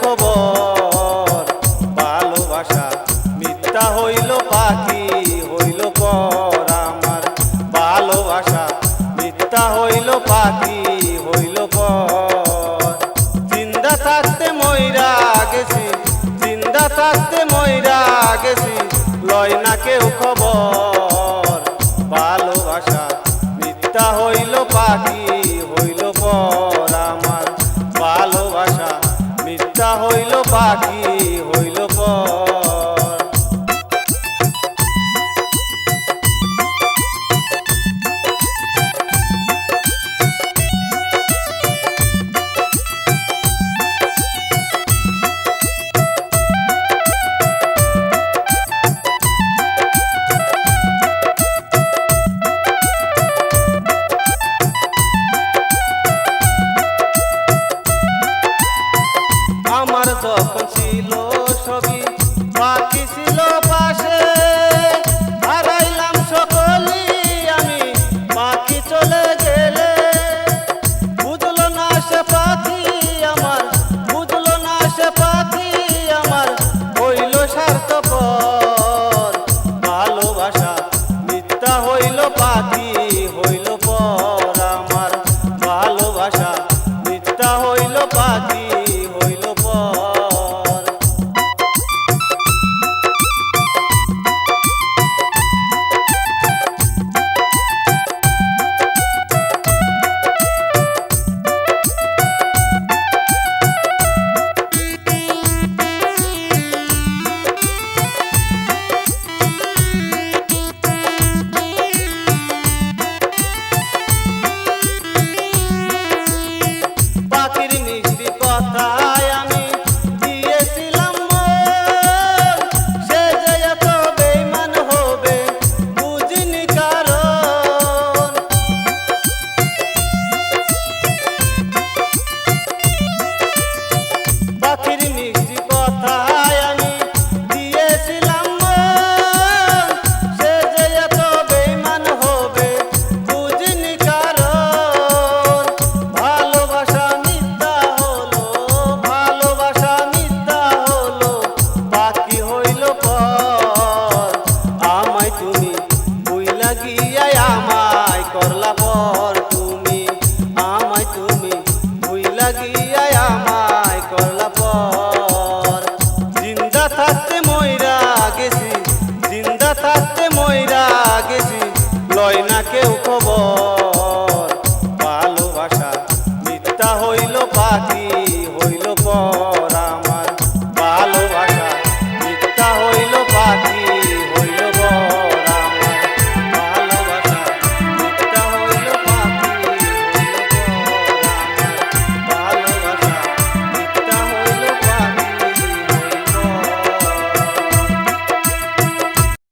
খবর। ভালোবাসা মিথ্যা হইল পাখি, হইল পর আমার। ভালোবাসা মিথ্যা হইল পাখি, হইল পর জিন্দা থাকতে ময়রা গেছি, জিন্দা থাকতে ময়রা গেছি, লয় না কেউ খবর। ভালোবাসা মিথ্যা হইল পাখি মিথ্যা হইল পাখি। তুমি তুমি পর। জিন্দা থাকতে ময়রা গেছি, জিন্দা থাকতে ময়রা গেছি কেউ খবর। ভালোবাসা মিথ্যা হইল পাখি